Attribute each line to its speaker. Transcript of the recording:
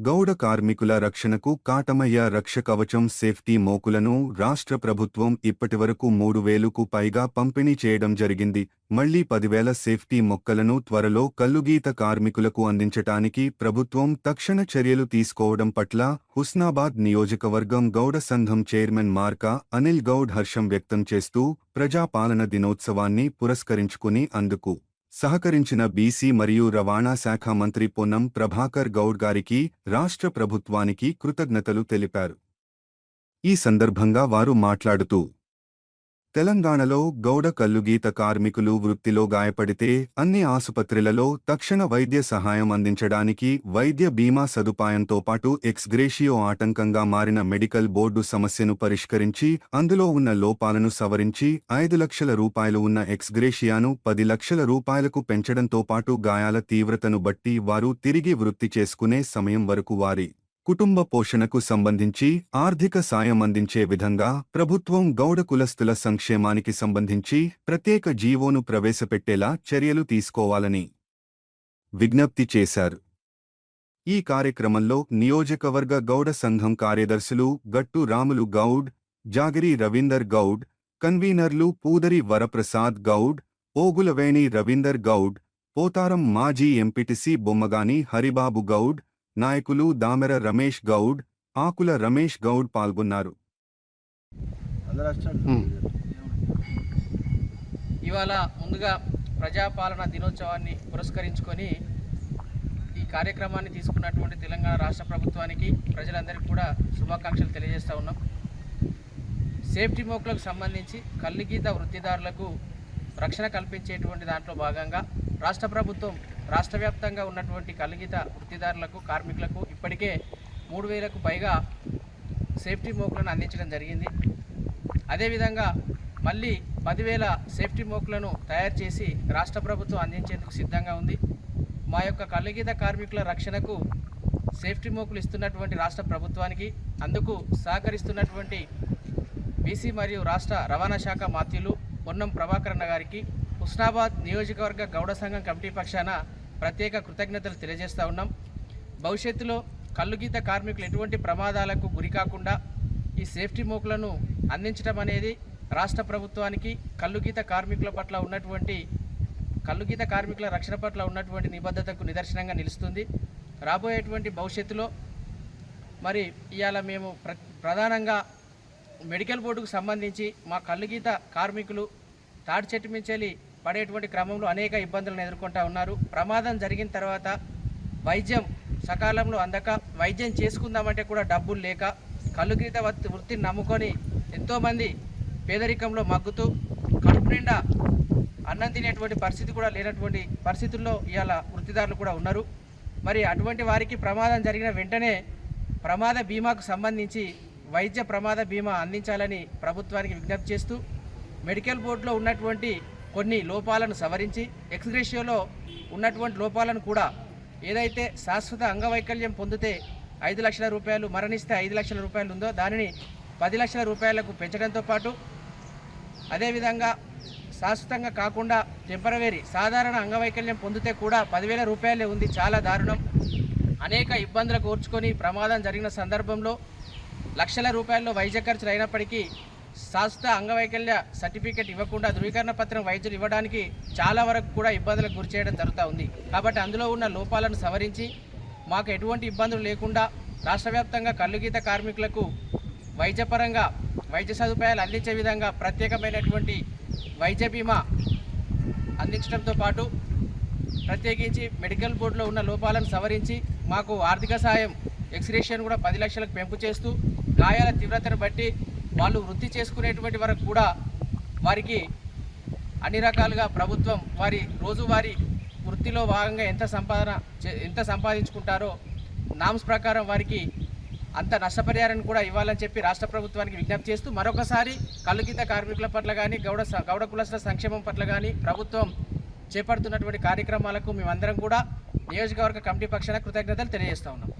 Speaker 1: గౌడ కార్మికుల రక్షణకు కాటమయ్య రక్షకవచం సేఫ్టీ మోకులను రాష్ట్ర ప్రభుత్వం ఇప్పటివరకు మూడు వేలుకు పైగా పంపిణీ చేయడం జరిగింది. మళ్ళీ పదివేల సేఫ్టీ మొక్కలను త్వరలో కల్లుగీత కార్మికులకు అందించటానికి ప్రభుత్వం తక్షణ చర్యలు తీసుకోవడం పట్ల హుస్నాబాద్ నియోజకవర్గం గౌడ సంఘం చైర్మన్ మార్కా అనిల్ గౌడ్ హర్షం వ్యక్తం చేస్తూ ప్రజాపాలన దినోత్సవాన్ని పురస్కరించుకుని అందుకు సహకరించిన బీసీ మరియు రవాణా శాఖ మంత్రి పొన్నం ప్రభాకర్ గౌడ్ గారికి రాష్ట్ర ప్రభుత్వానికి కృతజ్ఞతలు తెలిపారు. ఈ సందర్భంగా వారు మాట్లాడుతూ తెలంగాణలో గౌడ కల్లుగీత కార్మికులు వృత్తిలో గాయపడితే అన్ని ఆసుపత్రులలో తక్షణ వైద్య సహాయం అందించడానికి వైద్య బీమా సదుపాయంతో పాటు ఎక్స్గ్రేషియో ఆటంకంగా మారిన మెడికల్ బోర్డు సమస్యను పరిష్కరించి అందులో ఉన్న లోపాలను సవరించి ఐదు లక్షల రూపాయలు ఉన్న ఎక్స్గ్రేషియాను పది లక్షల రూపాయలకు పెంచడంతో పాటు గాయాల తీవ్రతను బట్టి వారు తిరిగి వృత్తి చేసుకునే సమయం వరకు వారి కుటుంబ పోషణకు సంబంధించి ఆర్థిక సాయం అందించే విధంగా ప్రభుత్వం గౌడ కులస్తుల సంక్షేమానికి సంబంధించి ప్రత్యేక జీవోను ప్రవేశపెట్టేలా చర్యలు తీసుకోవాలని విజ్ఞప్తి చేశారు. ఈ కార్యక్రమంలో నియోజకవర్గ గౌడ సంఘం కార్యదర్శులు గట్టు రాములు గౌడ్ జాగిరి రవీందర్ గౌడ్ కన్వీనర్లు పూదరి వరప్రసాద్ గౌడ్ ఓగులవేణి రవీందర్ గౌడ్ పోతారం మాజీ ఎంపీటీసీ బొమ్మగాని హరిబాబు గౌడ్ నాయకులు దామెర రమేష్ గౌడ్ ఆకుల రమేష్ గౌడ్ పాల్గొన్నారు.
Speaker 2: ఇవాళ ముందుగా ప్రజాపాలన దినోత్సవాన్ని పురస్కరించుకొని ఈ కార్యక్రమాన్ని తీసుకున్నటువంటి తెలంగాణ రాష్ట్ర ప్రభుత్వానికి ప్రజలందరికీ కూడా శుభాకాంక్షలు తెలియజేస్తూ ఉన్నాం. సేఫ్టీ మోకులకు సంబంధించి కల్లుగీత వృత్తిదారులకు రక్షణ కల్పించేటువంటి దాంట్లో భాగంగా రాష్ట్ర ప్రభుత్వం రాష్ట్ర వ్యాప్తంగా ఉన్నటువంటి కలిగిత వృత్తిదారులకు కార్మికులకు ఇప్పటికే మూడు వేలకు పైగా సేఫ్టీ మోకులను అందించడం జరిగింది. అదేవిధంగా మళ్ళీ పదివేల సేఫ్టీ మోకులను తయారు చేసి రాష్ట్ర ప్రభుత్వం అందించేందుకు సిద్ధంగా ఉంది. మా యొక్క కలిగిత కార్మికుల రక్షణకు సేఫ్టీ మోకులు ఇస్తున్నటువంటి రాష్ట్ర ప్రభుత్వానికి అందుకు సహకరిస్తున్నటువంటి బీసీ మరియు రాష్ట్ర రవాణా శాఖ మాత్యులు పొన్నం ప్రభాకరన్న గారికి హుస్నాబాద్ నియోజకవర్గ గౌడ సంఘం కమిటీ పక్షాన ప్రత్యేక కృతజ్ఞతలు తెలియజేస్తూ ఉన్నాం. భవిష్యత్తులో కల్లుగీత కార్మికులు ఎటువంటి ప్రమాదాలకు గురికాకుండా ఈ సేఫ్టీ మోకులను అందించడం అనేది రాష్ట్ర ప్రభుత్వానికి కల్లుగీత కార్మికుల పట్ల ఉన్నటువంటి కల్లుగీత కార్మికుల రక్షణ పట్ల ఉన్నటువంటి నిబద్ధతకు నిదర్శనంగా నిలుస్తుంది. రాబోయేటువంటి భవిష్యత్తులో మరి ఇవాళ మేము ప్ర ప్రధానంగా మెడికల్ బోర్డుకు సంబంధించి మా కల్లుగీత కార్మికులు తాటి చెట్టు మించెలి పడేటువంటి క్రమంలో అనేక ఇబ్బందులను ఎదుర్కొంటూ ఉన్నారు. ప్రమాదం జరిగిన తర్వాత వైద్యం సకాలంలో అందక వైద్యం చేసుకుందామంటే కూడా డబ్బులు లేక కల్లుగీత వృత్తి వృత్తిని నమ్ముకొని ఎంతోమంది పేదరికంలో మగ్గుతూ కడుపు నిండా అన్నం తినేటువంటి పరిస్థితి కూడా లేనటువంటి పరిస్థితుల్లో ఇవాళ వృత్తిదారులు కూడా ఉన్నారు. మరి అటువంటి వారికి ప్రమాదం జరిగిన వెంటనే ప్రమాద బీమాకు సంబంధించి వైద్య ప్రమాద బీమా అందించాలని ప్రభుత్వానికి విజ్ఞప్తి చేస్తూ మెడికల్ బోర్డులో ఉన్నటువంటి కొన్ని లోపాలను సవరించి ఎక్స్గ్రేషియోలో ఉన్నటువంటి లోపాలను కూడా ఏదైతే శాశ్వత అంగవైకల్యం పొందితే ఐదు లక్షల రూపాయలు మరణిస్తే ఐదు లక్షల రూపాయలు ఉందో దానిని పది లక్షల రూపాయలకు పెంచడంతో పాటు అదేవిధంగా శాశ్వతంగా కాకుండా టెంపరవరీ సాధారణ అంగవైకల్యం పొందితే కూడా పదివేల రూపాయలే ఉంది. చాలా దారుణం. అనేక ఇబ్బందులు కోర్చుకొని ప్రమాదం జరిగిన సందర్భంలో లక్షల రూపాయల్లో వైద్య ఖర్చులు అయినప్పటికీ శాశ్వత అంగవైకల్య సర్టిఫికేట్ ఇవ్వకుండా ధృవీకరణ పత్రం వైద్యులు ఇవ్వడానికి చాలా వరకు కూడా ఇబ్బందులకు గురి చేయడం జరుగుతూ ఉంది. కాబట్టి అందులో ఉన్న లోపాలను సవరించి మాకు ఎటువంటి ఇబ్బందులు లేకుండా రాష్ట్ర వ్యాప్తంగా కార్మికులకు వైద్యపరంగా వైద్య సదుపాయాలు అందించే విధంగా ప్రత్యేకమైనటువంటి వైద్య బీమా అందించడంతో పాటు ప్రత్యేకించి మెడికల్ బోర్డులో ఉన్న లోపాలను సవరించి మాకు ఆర్థిక సాయం ఎక్స్రేషన్ కూడా పది లక్షలకు పెంపు చేస్తూ గాయాల తీవ్రతను బట్టి వాళ్ళు వృత్తి చేసుకునేటువంటి వరకు కూడా వారికి అన్ని రకాలుగా ప్రభుత్వం వారి రోజువారీ వృత్తిలో భాగంగా ఎంత సంపాదన చే- ఎంత సంపాదించుకుంటారో నామ్స్ ప్రకారం వారికి అంత నష్టపరిహారాన్ని కూడా ఇవ్వాలని చెప్పి రాష్ట్ర ప్రభుత్వానికి విజ్ఞప్తి చేస్తూ మరొకసారి కల్లుగీత కార్మికుల పట్ల కానీ గౌడ గౌడ కులసుల సంక్షేమం పట్ల కానీ ప్రభుత్వం చేపడుతున్నటువంటి కార్యక్రమాలకు మేమందరం కూడా నియోజకవర్గ కమిటీ పక్షాన కృతజ్ఞతలు తెలియజేస్తా ఉన్నాం.